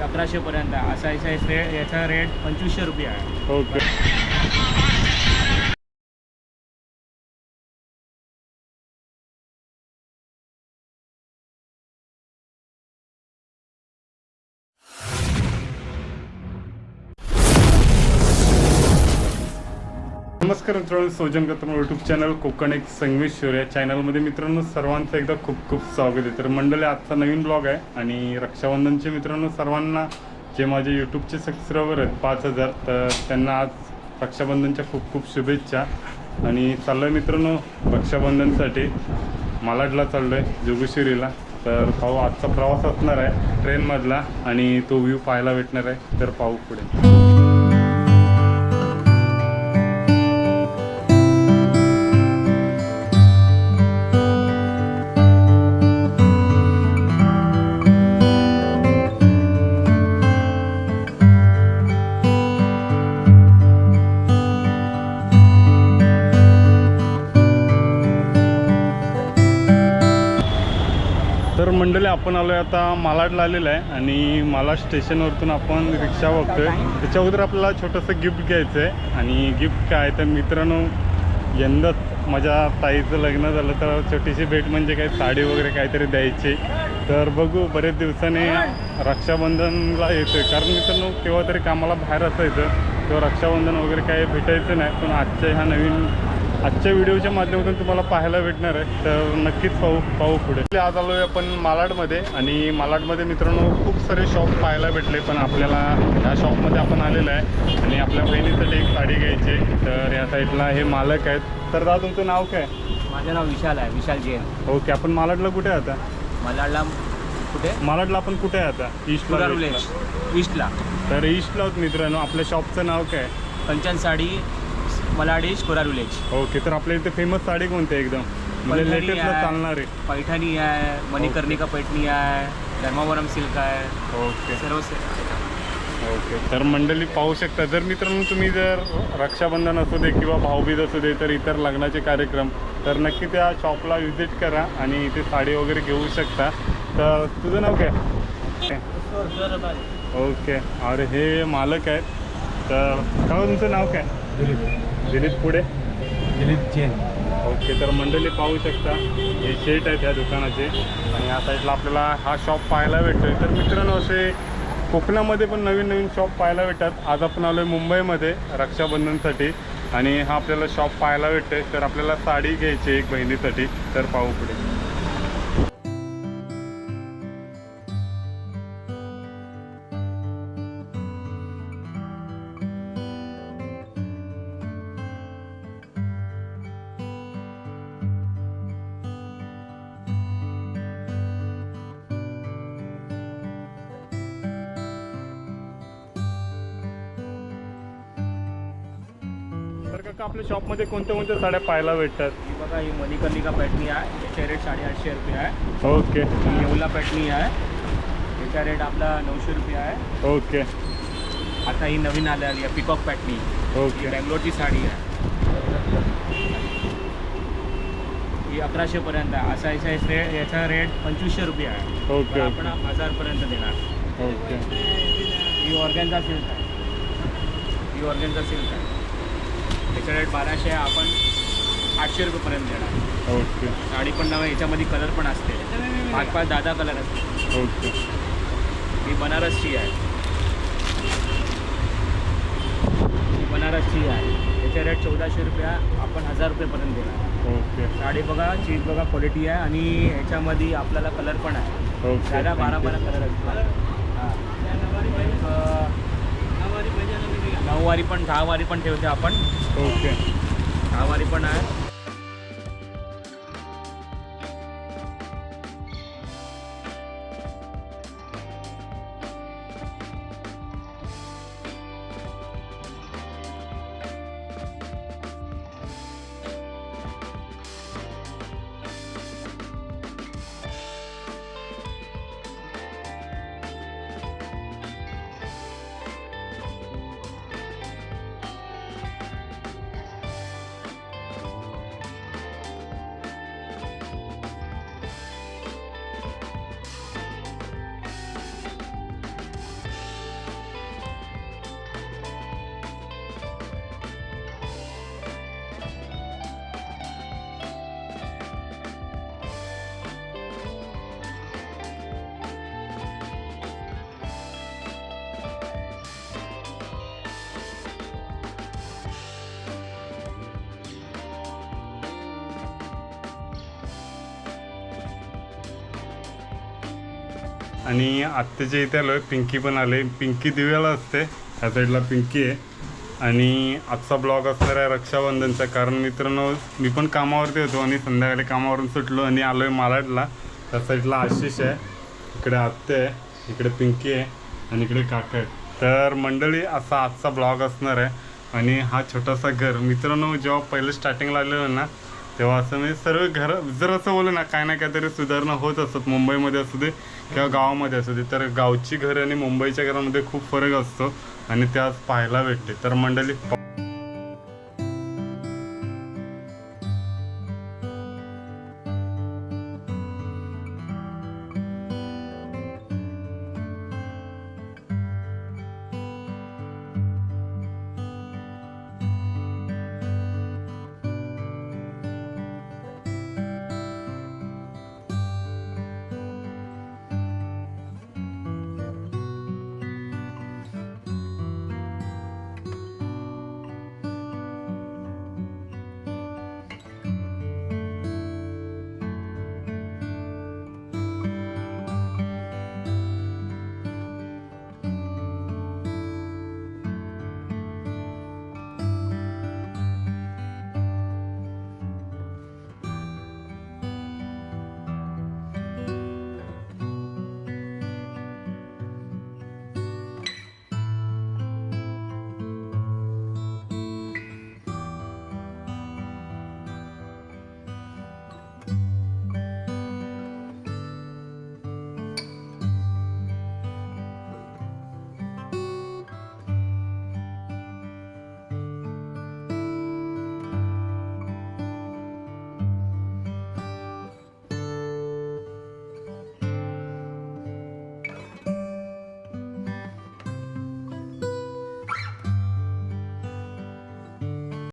अकराशे पर्यंत आहे असा याचा रेट याचा रेट पंचवीसशे रुपये आहे. ओके नमस्कार मित्रांनो सोजन कत्र यूट्यूब चॅनल कोकण एक संगमेश्वर या चॅनलमध्ये मित्रांनो सर्वांचं एकदा खूप खूप स्वागत आहे. तर मंडळी आजचा नवीन ब्लॉग आहे आणि रक्षाबंधनचे मित्रांनो सर्वांना जे माझे यूट्यूबचे सबस्क्रायबर आहेत पाच हजार तर त्यांना आज रक्षाबंधनच्या खूप खूप शुभेच्छा. आणि चाललो आहे मित्रांनो रक्षाबंधनसाठी. मालाडला चाललो आहे जोगेश्वरीला. तर पाहू आजचा प्रवास असणार आहे ट्रेनमधला आणि तो व्ह्यू पाहायला भेटणार आहे. तर पाहू पुढे. तर मंडळी आपण आलो आहे आता मालाडला आलेलं आहे आणि मालाड स्टेशनवरतून आपण रिक्षा बघतोय. त्याच्या अगोदर आपल्याला छोटंसं गिफ्ट घ्यायचं आहे. आणि गिफ्ट काय तर मित्रांनो यंदाच माझ्या ताईचं लग्न झालं तर छोटीशी भेट म्हणजे काही साडी वगैरे काहीतरी द्यायची. तर बघू बरेच दिवसाने रक्षाबंधनला येतोय. कारण मित्रांनो केव्हा तरी कामाला बाहेर असायचं तेव्हा रक्षाबंधन वगैरे काही भेटायचं नाही. पण आजच्या ह्या नवीन आजच्या व्हिडिओच्या माध्यमातून तुम्हाला पाहायला भेटणार आहे. तर नक्कीच पाहू पाहू पुढे. आज आलो आहे आपण मालाडमध्ये आणि मालाडमध्ये मित्रांनो खूप सारे शॉप पाहायला भेटले पण आपल्याला ह्या शॉपमध्ये आपण आलेलं आहे. आणि आपल्या बहिणीसाठी एक साडी घ्यायची आहे. तर या साईडला हे मालक आहेत. तर दादा तुमचं नाव काय? माझं नाव विशाल आहे विशाल जैन. ओके आपण मालाडला कुठे आता? मलाडला कुठे? मालाडला आपण कुठे आता? ईस्टला ईस्टला तर ईस्टला मित्रांनो आपल्या शॉपचं नाव काय? कंचन साडी मलाडी कुडार विलेज ओके तर आपल्या इथे फेमस साडी कोणती एकदम? म्हणजे पैठणी लेटेस्टला आहे. चालणार. आहे पैठणी आहे मणिकर्णिका पैठणी आहे धर्मावरम सिल्क आहे. ओके. सर्व से- ओके तर मंडळी पाहू शकता जर मित्रांनो तुम्ही जर रक्षाबंधन असू दे किंवा भाऊबीज असू दे तर इतर लग्नाचे कार्यक्रम तर नक्की त्या शॉपला व्हिजिट करा आणि इथे साडी वगैरे घेऊ शकता. तर तुझं नाव काय? ओके अरे हे मालक आहेत. तर काय तुमचं नाव काय? दिलीप. पुढे? दिलीप जैन. ओके तर मंडळी पाहू शकता हे शेट आहेत ह्या दुकानाचे. आणि या साईडला आपल्याला हा शॉप पाहायला भेटतोय. तर मित्रांनो असे कोकणामध्ये पण नवीन नवीन शॉप पाहायला भेटतात. आज आपण आलो आहे मुंबईमध्ये रक्षाबंधनसाठी. आणि हा आपल्याला शॉप पाहायला भेटतोय. तर आपल्याला साडी घ्यायची एक बहिणीसाठी. तर पाहू पुढे. काका आपल्या शॉपमध्ये कोणत्या कोणत्या साड्या पाहायला भेटतात? ही बघा ही मणिकर्णिका पैठणी आहे. याचा रेट साडेआठशे रुपये आहे. ओके. ही येवला पैठणी आहे. याचा रेट आपला नऊशे रुपये आहे. ओके. आता ही नवीन आलेली आहे पिकॉक ही ओके. बँगलोरची साडी आहे. ही अकराशे पर्यंत आहे. असा याचा रेट याचा रेट पंचवीसशे रुपये आहे. ओके पण आपण हजारपर्यंत देणार. ओके. ही ऑर्गॅनचा सिल्क आहे. ही ऑर्गॅनचा सिल्क आहे. त्याचा रेट बाराशे आहे आपण आठशे रुपयेपर्यंत देणार. ओके. साडी पण नव्हे याच्यामध्ये कलर पण असते. पाच पाच दहा दहा कलर असते. ओके. ही बनारसची आहे. ही बनारसची आहे. याचा रेट चौदाशे रुपये. आपण हजार रुपयेपर्यंत देणार. ओके. साडी बघा चीज बघा क्वालिटी आहे आणि ह्याच्यामध्ये आपल्याला कलर पण आहे. ओके साधा बारा बारा कलर असतात हां. नऊवारी पण दहावारी पण ठेवते आपण. ओके. दहावारी पण आहे. आणि आत्याच्या इथे आलो आहे पिंकी पण आले पिंकी दिव्याला असते ह्या साईडला पिंकी आहे. आणि आजचा ब्लॉग असणार आहे रक्षाबंधनचा कारण मित्रांनो मी पण कामावरती होतो आणि संध्याकाळी कामावरून सुटलो आणि आलो आहे मालाडला. त्या साईडला आशिष आहे इकडे आत्ते आहे इकडे पिंकी आहे आणि इकडे काका आहे तर मंडळी असा आजचा ब्लॉग असणार आहे. आणि हा छोटासा घर मित्रांनो जेव्हा पहिलं स्टार्टिंगला आलेलो ना तेव्हा असं म्हणजे सर्व घर जर असं बोललं ना काय ना काहीतरी सुधारणा होत असतात मुंबईमध्ये असू दे किंवा गावामध्ये असू दे तर गावची घरं आणि मुंबईच्या घरामध्ये खूप फरक असतो आणि त्यास पाहायला भेटते. तर मंडळी